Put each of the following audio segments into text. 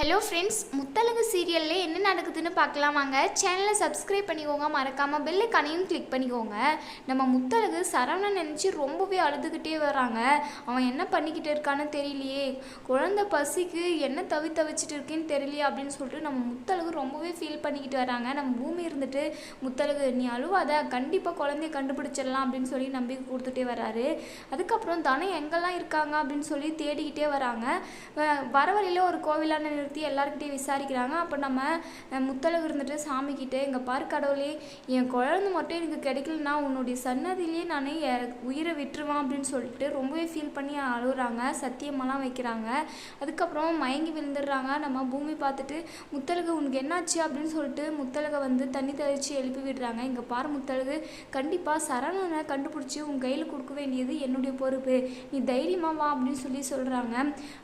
Hello friends Muthazhagu சீரியல்ல என்ன நடக்குதுன்னு பார்க்கலாம் வாங்க. சேனலை சப்ஸ்கிரைப் பண்ணிக்கோங்க மறக்காமல் பெல் கனையும் கிளிக் பண்ணிக்கோங்க. நம்ம முத்தழகு சரவணன் நினச்சி ரொம்பவே அழுதுகிட்டே வராங்க அவன் என்ன பண்ணிக்கிட்டு இருக்கான்னு தெரியலையே. குழந்தை பசிக்கு என்ன தவி தவிச்சிட்டு இருக்கேன்னு தெரியலையே அப்படின்னு சொல்லிட்டு நம்ம முத்தழகு ரொம்பவே ஃபீல் பண்ணிக்கிட்டு வராங்க நம்ம பூமி இருந்துட்டு முத்தழகு நீ அழுவாத கண்டிப்பாக குழந்தைய கண்டுபிடிச்சிடலாம் அப்படின்னு சொல்லி நம்பிக்கை கொடுத்துட்டே வராரு அதுக்கப்புறம் தனம் எங்கெல்லாம் இருக்காங்க அப்படின்னு சொல்லி தேடிக்கிட்டே வராங்க வர வழியில் ஒரு கோவிலான பற்றி எல்லாருக்கிட்டையும் விசாரிக்கிறாங்க. அப்போ நம்ம முத்தழகு இருந்துட்டு சாமிக்கிட்ட எங்கள் பார் கடவுளே என் குழந்தை மட்டும் எனக்கு கிடைக்கலனா உன்னுடைய சன்னதியிலே நான் உயிரை விட்டுருவான் அப்படின்னு சொல்லிட்டு ரொம்பவே ஃபீல் பண்ணி அழுகுறாங்க. சத்தியமெல்லாம் வைக்கிறாங்க. அதுக்கப்புறம் மயங்கி விழுந்துடுறாங்க. நம்ம பூமி பார்த்துட்டு முத்தழகு உனக்கு என்னாச்சு? அப்படின்னு சொல்லிட்டு முத்தழகை வந்து தண்ணி தெளித்து எழுப்பி விடுறாங்க. இங்கே பாரு முத்தழகு கண்டிப்பாக சரணனை கண்டுபிடிச்சி உன் கையில் கொடுக்க வேண்டியது என்னுடைய பொறுப்பு. நீ தைரியமாக வா அப்படின்னு சொல்லி சொல்கிறாங்க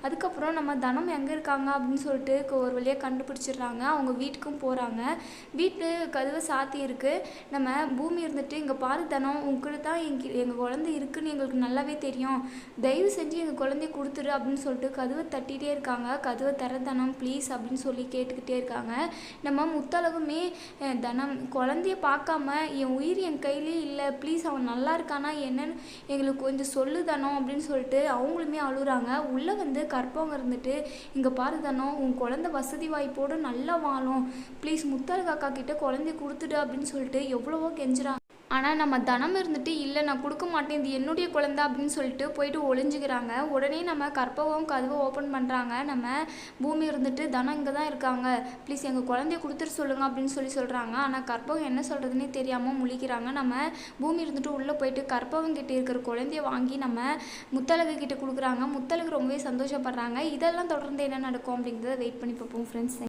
அதுக்கப்புறம் நம்ம தனம் எங்கே இருக்காங்க அப்படின்னு சொல்லிட்டு ஒரு வழியாக கண்டுபிடிச்சிடுறாங்க. அவங்க வீட்டுக்கும் போகிறாங்க வீட்டு கதவை சாத்தி இருக்குது நம்ம பூமி இருந்துட்டு இங்கே பாரு தனம் உங்ககிட்ட தான் எங்க எங்கள் குழந்தை இருக்குன்னு எங்களுக்கு நல்லாவே தெரியும். தயவு செஞ்சு எங்கள் குழந்தைய கொடுத்துரு அப்படின்னு சொல்லிட்டு கதவை தட்டிகிட்டே இருக்காங்க. கதவை தர தனம் ப்ளீஸ் அப்படின்னு சொல்லி கேட்டுக்கிட்டே இருக்காங்க. நம்ம முத்தளவுமே தனம் குழந்தைய பார்க்காம என் உயிர் என் கையிலே இல்லை. ப்ளீஸ் அவன் நல்லா இருக்கானா? என்னன்னு எங்களுக்கு கொஞ்சம் சொல்லு தனம் அப்படின்னு சொல்லிட்டு அவங்களுமே அழுகுறாங்க. உள்ளே வந்து கற்பவங்க இருந்துட்டு இங்கே பாரு தனம் உன் குழந்தை வசதி வாய்ப்போடு நல்லா வாழும். ப்ளீஸ் முத்தழகு காக்கா கிட்ட குழந்தைய கொடுத்துடு அப்படின்னு சொல்லிட்டு எவ்வளவோ கெஞ்சுறாங்க. ஆனால் நம்ம தனம் இருந்துட்டு இல்லை நான் கொடுக்க மாட்டேன் இது என்னுடைய குழந்தை? அப்படின்னு சொல்லிட்டு போயிட்டு ஒளிஞ்சுக்கிறாங்க. உடனே நம்ம கற்பகம் கதவை ஓப்பன் பண்ணுறாங்க நம்ம பூமி இருந்துட்டு தனம் இங்கே தான் இருக்காங்க. ப்ளீஸ் எங்கள் குழந்தைய கொடுத்துட்டு சொல்லுங்க அப்படின்னு சொல்லி சொல்கிறாங்க ஆனால் கற்பகம் என்ன சொல்கிறதுனே தெரியாமல் முழிக்கிறாங்க. நம்ம பூமி இருந்துட்டு உள்ளே போயிட்டு கற்பகம் கிட்டே இருக்கிற குழந்தைய வாங்கி நம்ம முத்தழகு கிட்டே கொடுக்குறாங்க. முத்தழகு ரொம்பவே சந்தோஷப்படுறாங்க. இதெல்லாம் தொடர்ந்து என்ன நடக்கும் அப்படிங்கிறத வெயிட் பண்ணி பார்ப்போம் ஃப்ரெண்ட்ஸ்